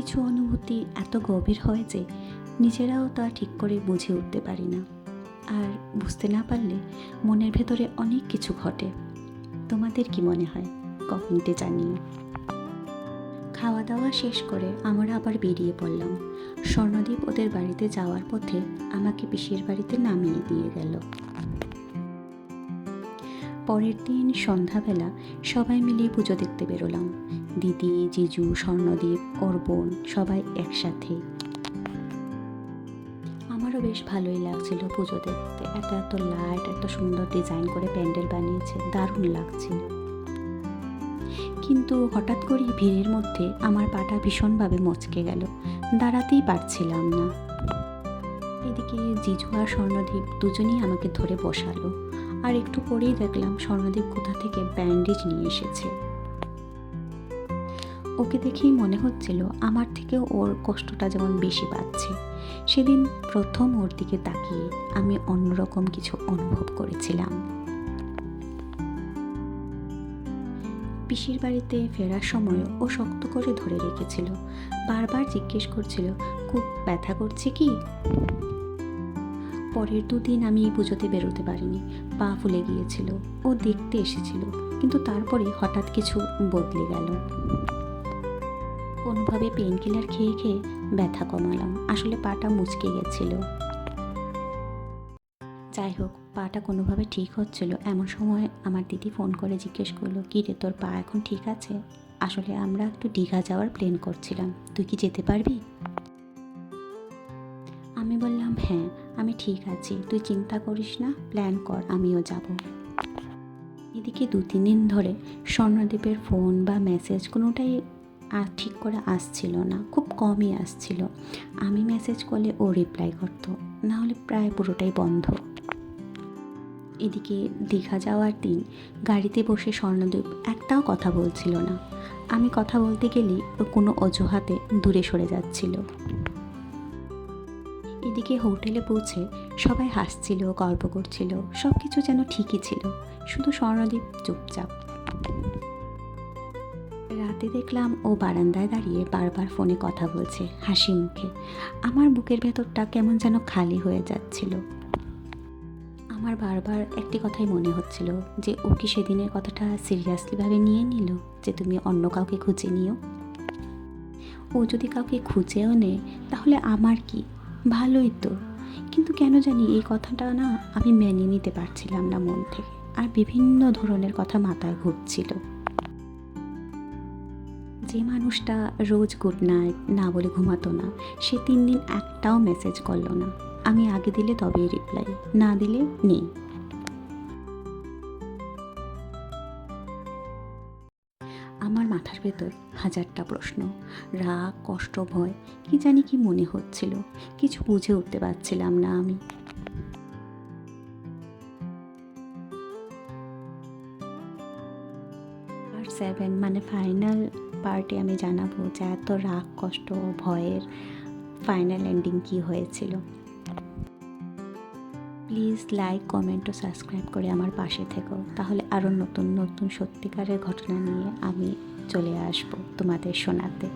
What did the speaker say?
কিছু অনুভূতি এত গভীর হয় যে নিজেরাও তা ঠিক করে বুঝে উঠতে পারি না। আর বুঝতে না পারলে মনের ভেতরে অনেক কিছু ঘটে। তোমাদের কি মনে হয়? কমেন্টে জানিও। খাওয়া দাওয়া শেষ করে আমরা আবার বেরিয়ে পড়লাম। স্বর্ণদ্বীপ ওদের বাড়িতে যাওয়ার পথে আমাকে পিসির বাড়িতে নামিয়ে দিয়ে গেল। পরের দিন সন্ধ্যাবেলা সবাই মিলে পুজো দেখতে বেরোলাম। দিদি, জিজু স্বর্ণদ্বীপ ওর বোন সবাই একসাথে। আমারও বেশ ভালোই লাগছিল পুজো দেখতে। এত এত লাইট এত সুন্দর ডিজাইন করে প্যান্ডেল বানিয়েছে, দারুণ লাগছিল কিন্তু হঠাৎ করেই ভিড়ের মধ্যে আমার পাটা ভীষণভাবে মচকে গেল। দাঁড়াতেই পারছিলাম না। এদিকে জিজু আর স্বর্ণদ্বীপ দুজনেই আমাকে ধরে বসালো। আর একটু পরেই দেখলাম স্বর্ণদ্বীপ কোথা থেকে ব্যান্ডেজ নিয়ে এসেছে। ওকে দেখেই মনে হচ্ছিল আমার থেকেও ওর কষ্টটা যেমন বেশি পাচ্ছে। সেদিন প্রথম ওর দিকে তাকিয়ে আমি অন্যরকম কিছু অনুভব করেছিলাম। পিসির বাড়িতে ফেরার সময় ও শক্ত করে ধরে রেখেছিল। বারবার জিজ্ঞেস করছিল, খুব ব্যথা করছে কি? পরের দুদিন আমি পুজোতে বেরোতে পারিনি। পা ফুলে গিয়েছিল। ও দেখতে এসেছিল, কিন্তু তারপরে হঠাৎ কিছু বদলে গেল। কোনোভাবে পেন কিলার খেয়ে খেয়ে ব্যথা কমালাম। আসলে পাটা মুচকে গেছিল। যাই হোক, পাটা কোনোভাবে ঠিক হচ্ছিল। এমন সময় আমার দিদি ফোন করে জিজ্ঞেস করল, কী রে, তোর পা এখন ঠিক আছে? আসলে আমরা একটু দীঘা যাওয়ার প্ল্যান করছিলাম। তুই কি যেতে পারবি? আমি বললাম হ্যাঁ আমি ঠিক আছি। তুই চিন্তা করিস না প্ল্যান কর, আমিও যাব। এদিকে দু তিন দিন ধরে স্বর্ণদ্বীপের ফোন বা মেসেজ কোনোটাই আর ঠিক করে আসছিল না, খুব কমই আসছিল। আমি মেসেজ করলে ও রিপ্লাই করতো, না হলে প্রায় পুরোটাই বন্ধ। এদিকে দীঘা যাওয়ার দিন গাড়িতে বসে স্বর্ণদ্বীপ একটাও কথা বলছিল না। আমি কথা বলতে গেলে কোনো অজুহাতে দূরে সরে যাচ্ছিল। এদিকে হোটেলে পৌঁছে সবাই হাসছিল, গল্প করছিল সব কিছু যেন ঠিকই ছিল। শুধু স্বর্ণদ্বীপ চুপচাপ। রাতে দেখলাম ও বারান্দায় দাঁড়িয়ে বারবার ফোনে কথা বলছে, হাসি মুখে। আমার বুকের ভেতরটা কেমন যেন খালি হয়ে যাচ্ছিল। আমার বারবার একটি কথাই মনে হচ্ছিল যে, ও কি সেদিনের কথাটা সিরিয়াসলিভাবে নিয়ে নিল, যে তুমি অন্য কাউকে খুঁজে নিও? ও যদি কাউকে খুঁজেও নেয়, তাহলে আমার কি? ভালোই তো। কিন্তু কেন জানি এই কথাটা না আমি মেনে নিতে পারছিলাম না মন থেকে, আর বিভিন্ন ধরনের কথা মাথায় ঘুরছিল। যে মানুষটা রোজ গুড নাইট না বলে ঘুমাতো না, সে তিন দিন একটাও মেসেজ করল না। আমি আগে দিলে তবেই রিপ্লাই না দিলে নেই। আমার মাথার ভেতর হাজারটা প্রশ্ন, রাগ, কষ্ট, ভয়, কি জানি কি মনে হচ্ছিল, কিছু বুঝে উঠতে পারছিলাম না আমি। আর সেভেন মানে ফাইনাল পার্টে আমি জানাব যে এত রাগ, কষ্ট, ভয়ের ফাইনাল এন্ডিং কি হয়েছিল। প্লিজ লাইক কমেন্ট ও সাবস্ক্রাইব করে আমার পাশে থেকো। তাহলে আরও নতুন নতুন সত্যিকারের ঘটনা নিয়ে আমি চলে আসব তোমাদের শোনাতে।